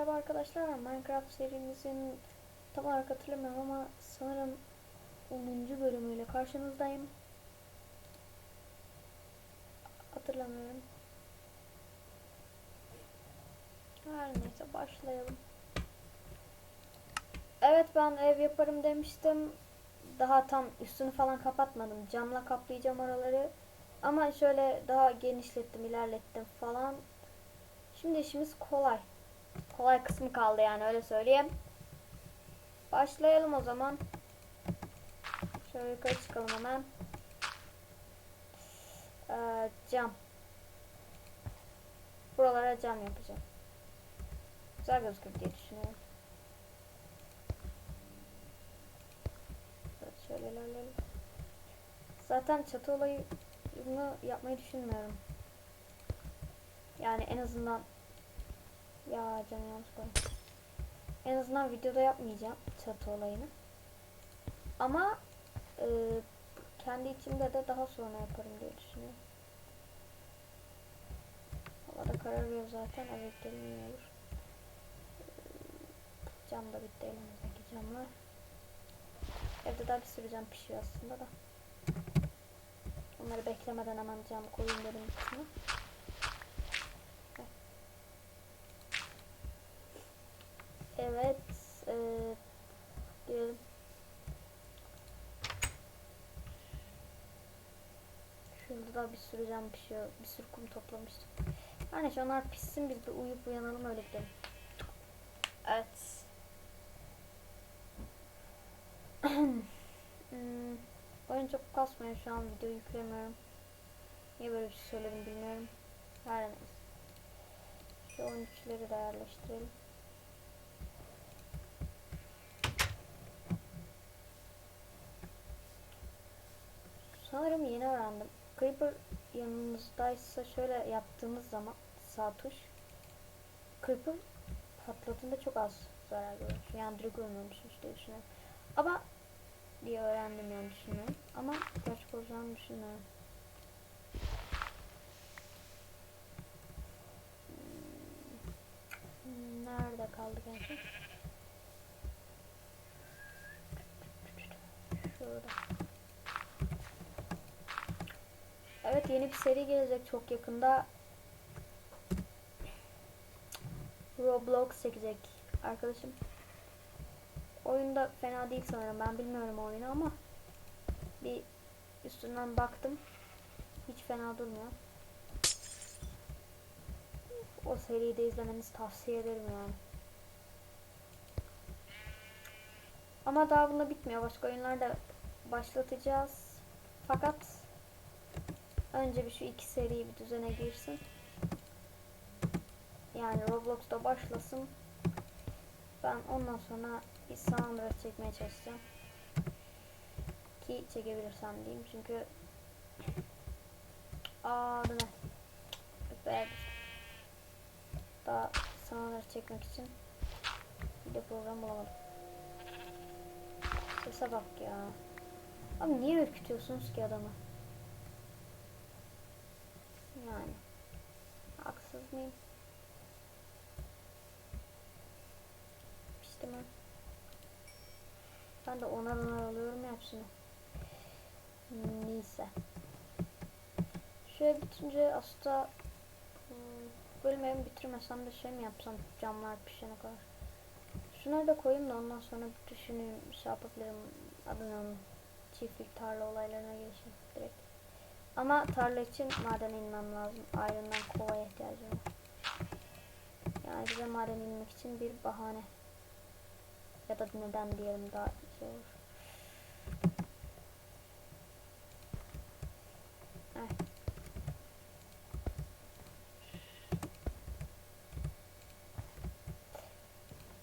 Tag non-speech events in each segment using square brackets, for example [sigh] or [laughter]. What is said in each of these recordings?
merhaba arkadaşlar. Minecraft serimizin tam olarak hatırlamıyorum ama sanırım 10. bölümüyle karşınızdayım. Hatırlamıyorum. Her neyse başlayalım. Evet ben ev yaparım demiştim. Daha tam üstünü falan kapatmadım. Camla kaplayacağım oraları. Ama şöyle daha genişlettim, ilerlettim falan. Şimdi işimiz kolay. Kolay kısmı kaldı yani öyle söyleyeyim. Başlayalım o zaman. Şöyle yukarı çıkalım hemen. Ee, cam. Buralara cam yapacağım. Güzel gözükür diye düşünüyorum. Şöyle ilerleyelim. Zaten çatı olayını yapmayı düşünmüyorum. Yani en azından ya canım yanlış koydum. En azından videoda yapmayacağım çatı olayını. Ama e, kendi içimde de daha sonra yaparım diye düşünüyorum. Havada kararıyor zaten. Evet gelin olur. Cam da bitti elimizdeki camlar. Evde daha bir sürü cam pişiyor aslında da. Onları beklemeden hemen cam koyayım dedim kısmı. Evet. E, diyelim. Da bir sürü cam pişiyor. Bir sürü kum toplamıştım. Her neyse onlar pişsin biz bir uyuyup uyanalım öyle gidelim. Evet. [clears throat] hmm, oyun çok kasmıyor şu an video yüklemiyorum. Niye böyle bir şey söyledim bilmiyorum. Her neyse. Şu 13'leri de yerleştirelim. Sanırım yeni. Creeper yanınızdaysa şöyle yaptığınız zaman sağ tuş Creeper patladığında çok az zarar görür. Yani direkt ölmemişmiş diye düşünüyorum. Ama diye öğrendim yani düşünüyorum. Ama gerçek olacağını düşünmüyorum. Hmm, Nerede kaldık en? Şurada. Evet yeni bir seri gelecek çok yakında. Roblox çekecek arkadaşım. Oyunda fena değil sanırım. Ben bilmiyorum oyunu ama bir üstünden baktım. Hiç fena durmuyor. O seriyi de izlemenizi tavsiye ederim yani. Ama daha bunda bitmiyor. Başka oyunlar da başlatacağız. Fakat Önce bir şu iki seri bir düzene girsin. Yani Roblox'ta başlasın. Ben ondan sonra bir Sandra çekmeye çalışacağım. Ki çekebilirsem diyeyim çünkü Aa ne? Daha Sandra çekmek için bir de program bulamadım. Sese bak ya. Abi niye ürkütüyorsunuz ki adamı? Yani. Haksız mıyım? İşte ben. Ben de onar onar alıyorum hepsini. Neyse. Şöyle bitince aslında hmm, bölümü bitirmesem de şey mi yapsam camlar pişene kadar. Şunları da koyayım da ondan sonra düşüneyim şey yapabilirim adını çiftlik tarla olaylarına girişim direkt. Ama tarla için maden inmem lazım. Ayrından kovaya ihtiyacım var. Yani bize maden inmek için bir bahane. Ya da neden diyelim daha şey olur.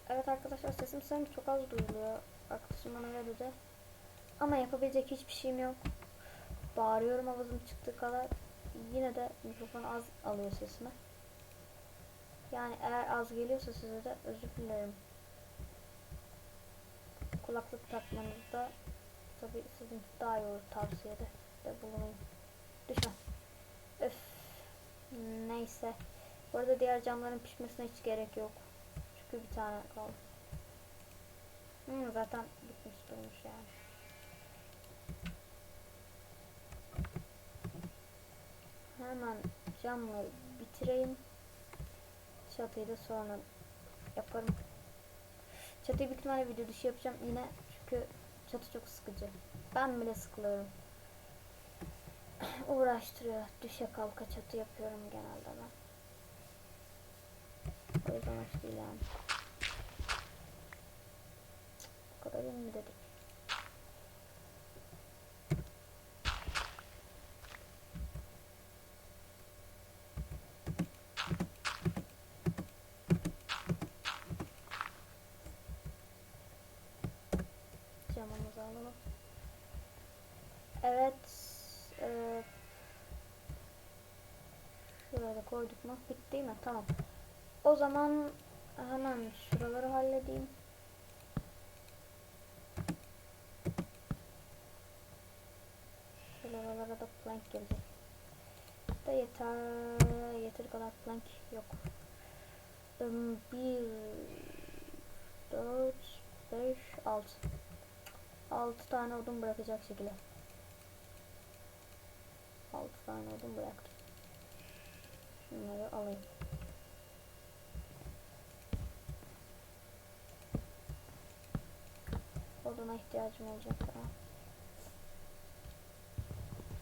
Evet. Arkadaşlar sesim sanki çok az duyuluyor. Arkadaşım bana öyle dedi. Ama yapabilecek hiçbir şeyim yok bağırıyorum avazım çıktığı kadar yine de mikrofon az alıyor sesimi. Yani eğer az geliyorsa size de özür dilerim. Kulaklık takmanızda tabi sizin daha iyi olur tavsiyede de bulunayım. Düşme. Öf. Neyse. Bu arada diğer camların pişmesine hiç gerek yok. Çünkü bir tane kaldı. Hmm, zaten bitmiş durmuş yani. Hemen camları bitireyim. Çatıyı da sonra yaparım. Çatıyı büyük ihtimalle video dışı yapacağım yine çünkü çatı çok sıkıcı. Ben bile sıkılıyorum. [clears throat] Uğraştırıyor. Düşe kalka çatı yapıyorum genelde ben. O yüzden hoş değil yani. Bu kadar iyi mi dedik? Alalım. Evet. E, şuraya da koyduk mu? Bitti mi? Tamam. O zaman hemen şuraları halledeyim. Şuralara da plank gelecek. Da yeter. Yeteri kadar plank yok. Um, bir, dört, beş, altı. Altı tane odun bırakacak şekilde. Altı tane odun bıraktım. Şunları alayım. Oduna ihtiyacım olacak daha.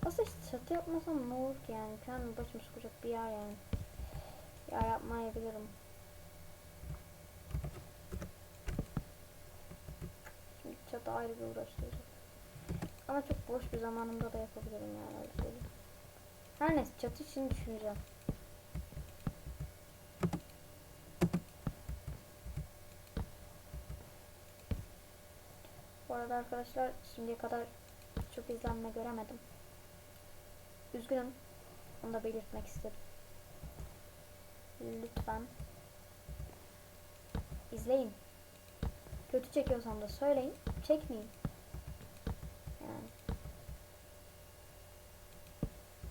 Aslında işte çatı yapmasam ne olur ki yani. Kendi başımı sıkacak bir yer yani. Yer yapmayabilirim. Çatı ayrı bir uğraştıracak. Ama çok boş bir zamanımda da yapabilirim yani öyle. Her neyse çatı için düşüneceğim. Bu arada arkadaşlar şimdiye kadar çok izlenme göremedim. Üzgünüm. Onu da belirtmek istedim. Lütfen izleyin. Kötü çekiyorsam da söyleyin. Çekmeyin. Yani.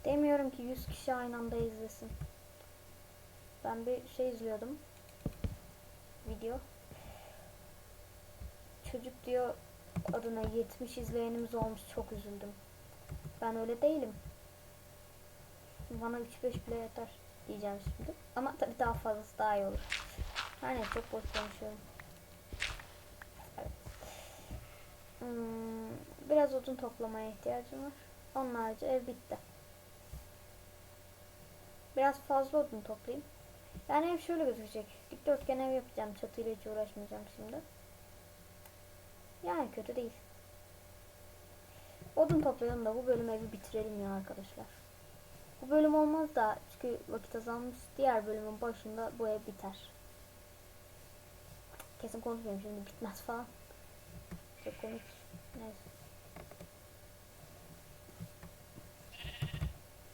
Demiyorum ki 100 kişi aynı anda izlesin. Ben bir şey izliyordum. Video. Çocuk diyor adına 70 izleyenimiz olmuş çok üzüldüm. Ben öyle değilim. Bana 3-5 bile yeter diyeceğim şimdi. Ama tabii daha fazlası daha iyi olur. Her neyse çok boş konuşuyorum. Evet. Hmm, biraz odun toplamaya ihtiyacım var. Onun harici ev bitti. Biraz fazla odun toplayayım. Yani ev şöyle gözükecek. Dikdörtgen ev yapacağım. Çatıyla hiç uğraşmayacağım şimdi. Yani kötü değil. Odun toplayalım da bu bölüm evi bitirelim ya arkadaşlar. Bu bölüm olmaz da çünkü vakit azalmış. Diğer bölümün başında bu ev biter. Kesin konuşmayayım şimdi bitmez falan. Çok komik. Neyse.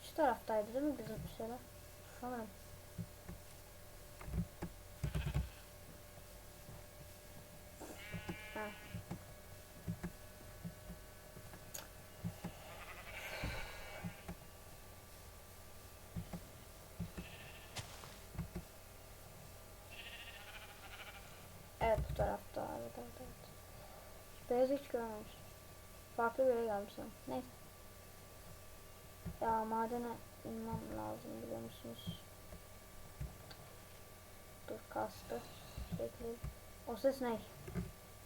Şu taraftaydı değil mi bizim şeyler? Sanırım. Evet bu tarafta. Evet evet evet. Şu beyazı hiç görmemiş. Farklı bir yere gelmiş sanırım. Neyse. Ya madene inmem lazım biliyor musunuz? Dur kastı. Bekleyin. O ses ne?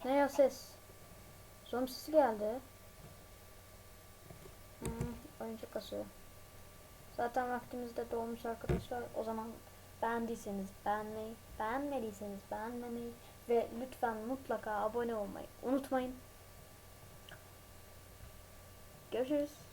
Ne o ses? Zombi sesi geldi. Hmm, oyuncak kasıyor. Zaten vaktimiz de dolmuş arkadaşlar. O zaman beğendiyseniz beğenmeyi, beğenmediyseniz beğenmemeyi ve lütfen mutlaka abone olmayı unutmayın. Görüşürüz.